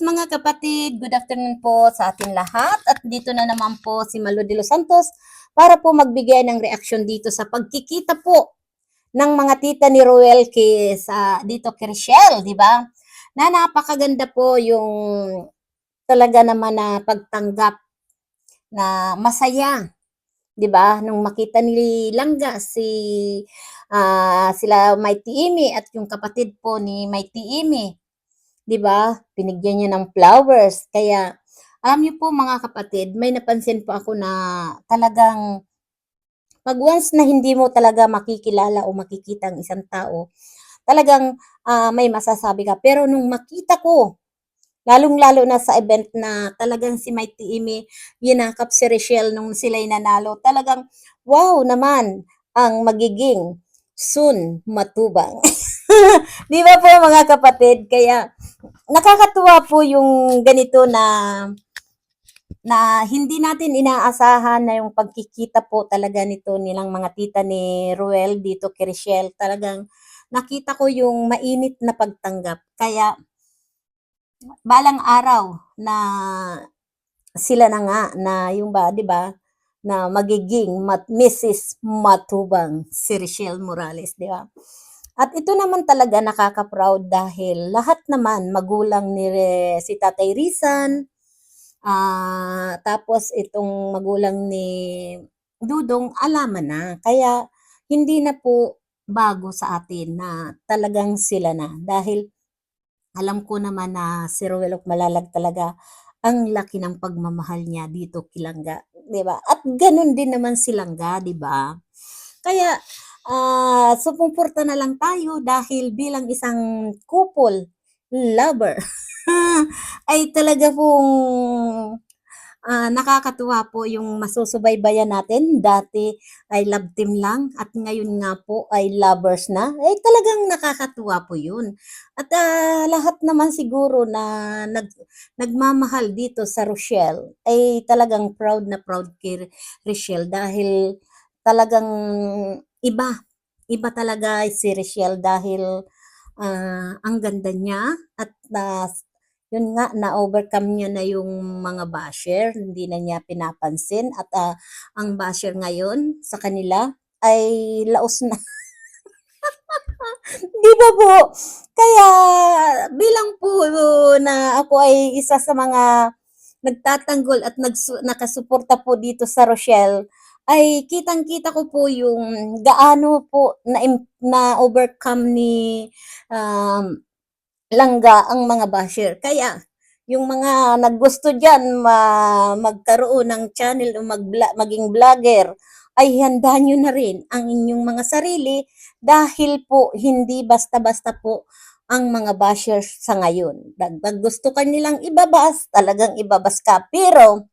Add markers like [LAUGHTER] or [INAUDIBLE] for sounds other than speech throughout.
mga kapatid, good afternoon po sa atin lahat at dito na naman po si Malo de los Santos para po magbigay ng reaksyon dito sa pagkikita po ng mga tita ni Roel kay sa dito kay di ba? Na napakaganda po yung talaga naman na pagtanggap na masaya, di ba? Nung makita ni Langga si ah, sila Mighty Imi at yung kapatid po ni Mighty Imi 'di ba? Binigyan niya ng flowers. Kaya alam niyo po mga kapatid, may napansin po ako na talagang pag once na hindi mo talaga makikilala o makikita ang isang tao, talagang ah, may masasabi ka. Pero nung makita ko, lalong-lalo na sa event na talagang si Mighty Imi yinakap si Rochelle nung sila'y nanalo, talagang wow naman ang magiging soon matubang. [LAUGHS] Di ba po mga kapatid? Kaya nakakatuwa po yung ganito na na hindi natin inaasahan na yung pagkikita po talaga nito nilang mga tita ni Ruel dito kay Rochelle. Talagang nakita ko yung mainit na pagtanggap. Kaya balang araw na sila na nga na yung ba, 'di ba? Na magiging mat, Mrs. Matubang si Rochelle Morales, 'di ba? At ito naman talaga nakaka-proud dahil lahat naman magulang ni Re- si Tatay Rizan, ah tapos itong magulang ni Dudong alaman na. Kaya hindi na po bago sa atin na talagang sila na. Dahil alam ko naman na si Rowelok Malalag talaga ang laki ng pagmamahal niya dito kilangga, 'di ba? At ganun din naman si Langga, 'di ba? Kaya ah sumuporta na lang tayo dahil bilang isang couple lover [LAUGHS] ay talaga pong ah, nakakatuwa po yung masusubaybayan natin. Dati ay love team lang at ngayon nga po ay lovers na. Eh talagang nakakatuwa po yun. At ah, lahat naman siguro na nag, nagmamahal dito sa Rochelle ay talagang proud na proud kay Rochelle dahil talagang iba. Iba talaga si Rochelle dahil ah, ang ganda niya at ah, yun nga, na-overcome niya na yung mga basher, hindi na niya pinapansin at ah, ang basher ngayon sa kanila ay laos na. [LAUGHS] Di ba po? Kaya bilang po na ako ay isa sa mga nagtatanggol at nagsu- nakasuporta po dito sa Rochelle, ay kitang-kita ko po yung gaano po na, na overcome ni um, Langga ang mga basher. Kaya yung mga naggusto dyan ma- magkaroon ng channel o mag maging vlogger, ay handa nyo na rin ang inyong mga sarili dahil po hindi basta-basta po ang mga bashers sa ngayon. Dagdag gusto ka nilang ibabas, talagang ibabas ka. Pero,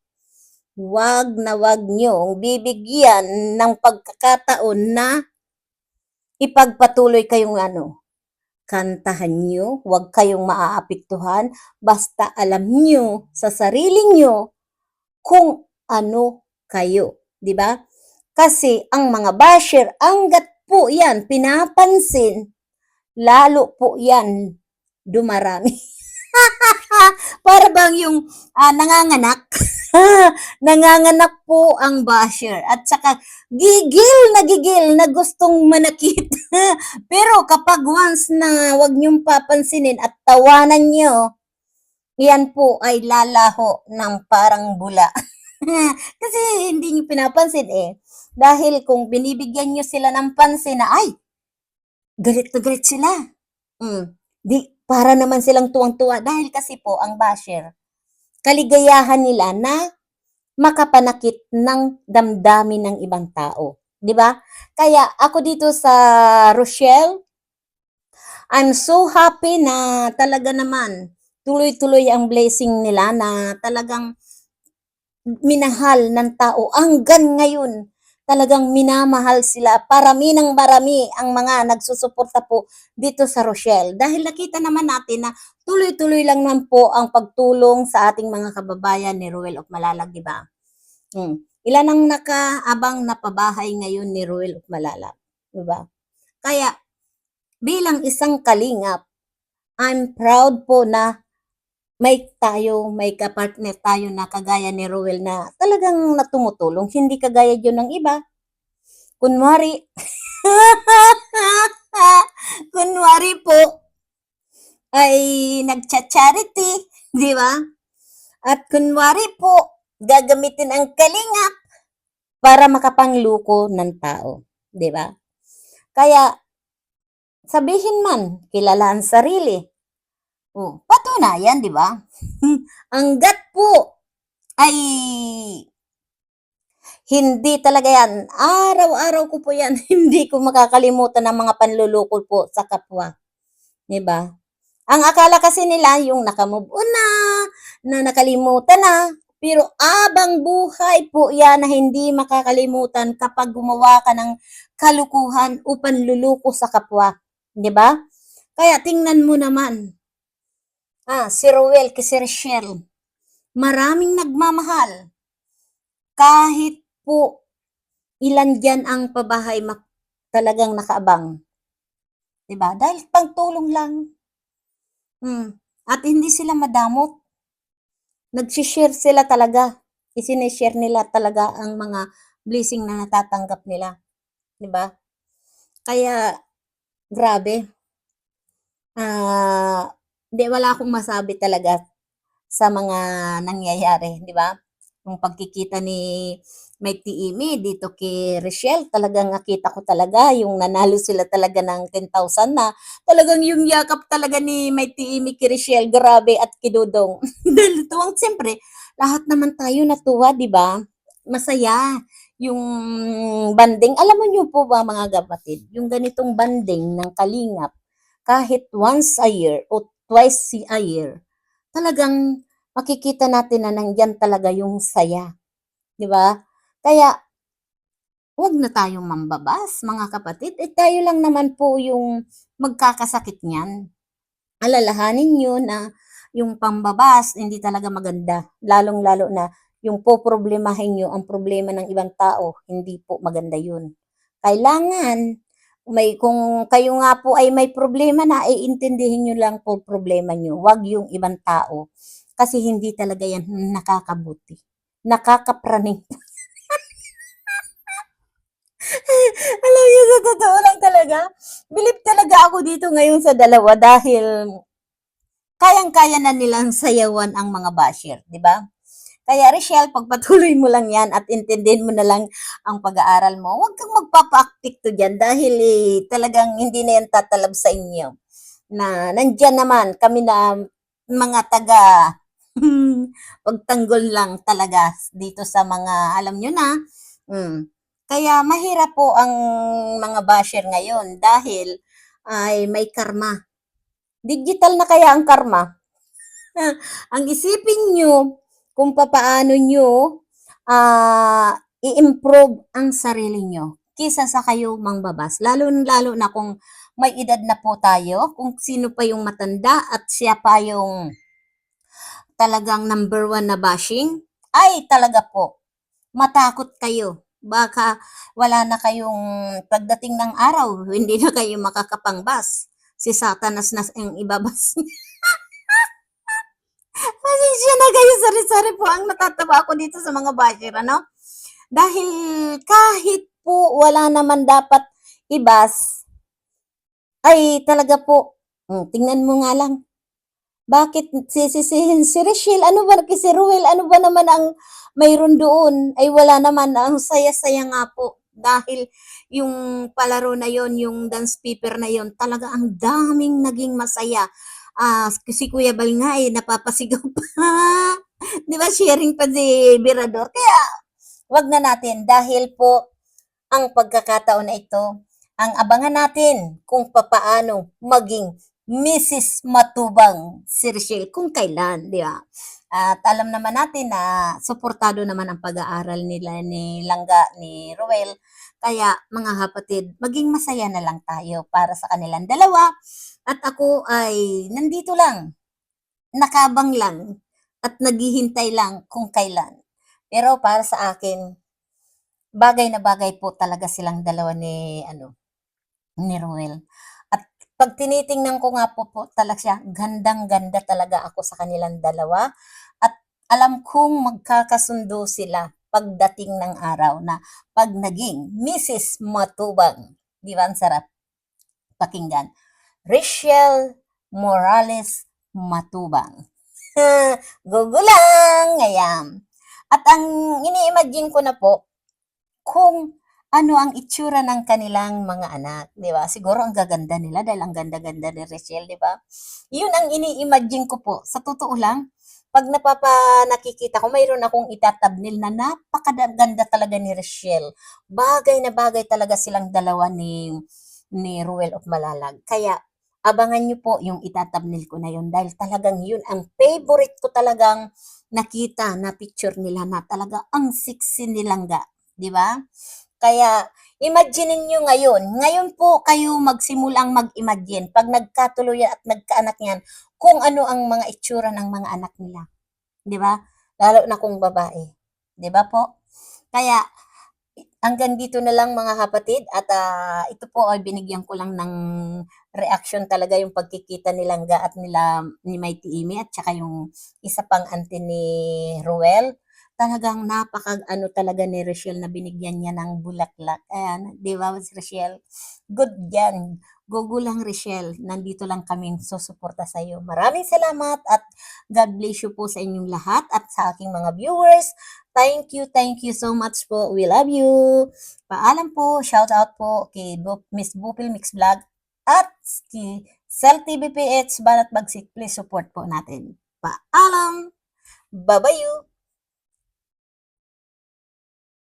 wag na wag nyo bibigyan ng pagkakataon na ipagpatuloy kayong ano, kantahan nyo, wag kayong maaapektuhan, basta alam nyo sa sarili nyo kung ano kayo, di ba? Kasi ang mga basher, anggat po yan pinapansin, lalo po yan dumarami. [LAUGHS] Para bang yung ah, nanganganak, nanganganak po ang basher at saka gigil na gigil na gustong manakit. [LAUGHS] Pero kapag once na wag niyong papansinin at tawanan niyo, yan po ay lalaho ng parang bula. [LAUGHS] Kasi hindi niyo pinapansin eh. Dahil kung binibigyan niyo sila ng pansin na, ay, galit na galit sila. Mm. Di, para naman silang tuwang-tuwa. Dahil kasi po, ang basher, kaligayahan nila na makapanakit ng damdamin ng ibang tao. 'Di ba? Kaya ako dito sa Rochelle, I'm so happy na talaga naman tuloy-tuloy ang blessing nila na talagang minahal ng tao hanggang ngayon talagang minamahal sila. Parami ng marami ang mga nagsusuporta po dito sa Rochelle. Dahil nakita naman natin na tuloy-tuloy lang naman po ang pagtulong sa ating mga kababayan ni Ruel of Malalag, di ba? Hmm. Ilan ang nakaabang na pabahay ngayon ni Ruel of Malalag, di ba? Kaya, bilang isang kalingap, I'm proud po na may tayo, may kapartner tayo na kagaya ni Ruel na talagang natumutulong. Hindi kagaya yun ng iba. Kunwari, [LAUGHS] kunwari po, ay nagcha-charity, di ba? At kunwari po, gagamitin ang kalingap para makapangluko ng tao, di ba? Kaya, sabihin man, kilala ang sarili. Oh, patunayan, di ba? [LAUGHS] Hanggat po ay hindi talaga yan. Araw-araw ko po yan. [LAUGHS] hindi ko makakalimutan ng mga panlulukol po sa kapwa. Di ba? Ang akala kasi nila yung nakamove on na, na nakalimutan na. Pero abang buhay po yan na hindi makakalimutan kapag gumawa ka ng kalukuhan o panluluko sa kapwa. Di ba? Kaya tingnan mo naman. Ah, si Ruel kasi Rochelle. Maraming nagmamahal. Kahit po ilan dyan ang pabahay mak- talagang nakaabang. 'Di ba? Dahil pangtulong lang. Hmm. At hindi sila madamot. Nagsishare sila talaga. Isinishare nila talaga ang mga blessing na natatanggap nila. 'Di ba? Kaya, grabe. Ah, di wala akong masabi talaga sa mga nangyayari, di ba? Yung pagkikita ni Mighty Amy dito kay Rochelle, talagang nakita ko talaga yung nanalo sila talaga ng 10,000 na talagang yung yakap talaga ni Mighty Amy kay Rochelle, grabe at kidudong. [LAUGHS] Dahil tuwang siyempre, lahat naman tayo natuwa, di ba? Masaya yung banding. Alam mo niyo po ba mga kapatid, yung ganitong banding ng kalingap, kahit once a year o twice a year, talagang makikita natin na nandyan talaga yung saya. Di ba? Kaya, huwag na tayong mambabas, mga kapatid. Eh, tayo lang naman po yung magkakasakit niyan. Alalahanin nyo na yung pambabas, hindi talaga maganda. Lalong-lalo na yung po problemahin nyo ang problema ng ibang tao, hindi po maganda yun. Kailangan, may kung kayo nga po ay may problema na, ay intindihin nyo lang po problema nyo. Huwag yung ibang tao. Kasi hindi talaga yan nakakabuti. Nakakapraning. [LAUGHS] Alam niyo, sa totoo lang talaga, bilib talaga ako dito ngayon sa dalawa dahil kayang-kaya na nilang sayawan ang mga basher, di ba? Kaya Rochelle, pagpatuloy mo lang yan at intindihin mo na lang ang pag-aaral mo, huwag kang magpapa-actic to dyan dahil eh, talagang hindi na yan tatalab sa inyo. Na nandyan naman kami na mga taga [LAUGHS] pagtanggol lang talaga dito sa mga, alam nyo na, mm, kaya mahirap po ang mga basher ngayon dahil ay may karma. Digital na kaya ang karma. [LAUGHS] ang isipin nyo kung papaano nyo ah, i-improve ang sarili nyo kisa sa kayo mangbabas. Lalo-lalo na kung may edad na po tayo, kung sino pa yung matanda at siya pa yung talagang number one na bashing, ay talaga po, matakot kayo baka wala na kayong pagdating ng araw, [LAUGHS] hindi na kayo makakapangbas. Si Satanas na ang ibabas niya. Pasensya na kayo, sari-sari po ang natatawa ako dito sa mga basher, ano? Dahil kahit po wala naman dapat ibas, ay talaga po, hmm, tingnan mo nga lang, bakit si, si, si, si Rachel, ano ba, si Ruel, ano ba naman ang mayroon doon? Ay wala naman, ang saya-saya nga po. Dahil yung palaro na yon yung dance paper na yon talaga ang daming naging masaya. Ah, si Kuya Bal nga eh, napapasigaw pa. [LAUGHS] Di ba, sharing pa si Birador. Kaya, wag na natin dahil po ang pagkakataon na ito, ang abangan natin kung papaano maging Mrs. Matubang si Rochelle kung kailan, di ba? At alam naman natin na suportado naman ang pag-aaral nila ni Langga, ni Roel. Kaya mga kapatid, maging masaya na lang tayo para sa kanilang dalawa. At ako ay nandito lang, nakabang lang, at naghihintay lang kung kailan. Pero para sa akin, bagay na bagay po talaga silang dalawa ni ano ni Roel. Pag tinitingnan ko nga po po talaga siya, gandang-ganda talaga ako sa kanilang dalawa. At alam kong magkakasundo sila pagdating ng araw na pag naging Mrs. Matubang. Di ba ang sarap pakinggan? Rachel Morales Matubang. [LAUGHS] Gugulang! Ayan. At ang ini-imagine ko na po, kung ano ang itsura ng kanilang mga anak, di ba? Siguro ang gaganda nila dahil ang ganda-ganda ni Rachel, di ba? Yun ang ini-imagine ko po. Sa totoo lang, pag napapa nakikita ko, mayroon akong itatabnil na napakaganda talaga ni Rachel. Bagay na bagay talaga silang dalawa ni ni Ruel of Malalag. Kaya abangan nyo po yung itatabnil ko na yun dahil talagang yun ang favorite ko talagang nakita na picture nila na talaga ang sexy nilang ga. Di ba? Kaya, imagine nyo ngayon. Ngayon po kayo magsimulang mag-imagine pag nagkatuloy at nagkaanak yan kung ano ang mga itsura ng mga anak nila. Di ba? Lalo na kung babae. Di ba po? Kaya, hanggang dito na lang mga kapatid at ah, ito po ay binigyan ko lang ng reaction talaga yung pagkikita nilang ga at nila ni Mighty Amy at saka yung isa pang auntie ni Ruel talagang napaka ano talaga ni Rachel na binigyan niya ng bulaklak. Ayan, di ba si Rachel? Good yan. Gugulang Rachel, nandito lang kami susuporta sa iyo. Maraming salamat at God bless you po sa inyong lahat at sa aking mga viewers. Thank you, thank you so much po. We love you. Paalam po, shout out po kay Miss Bupil Mix Vlog at kay Cell TVPH Banat Bagsik. Please support po natin. Paalam! Bye-bye you!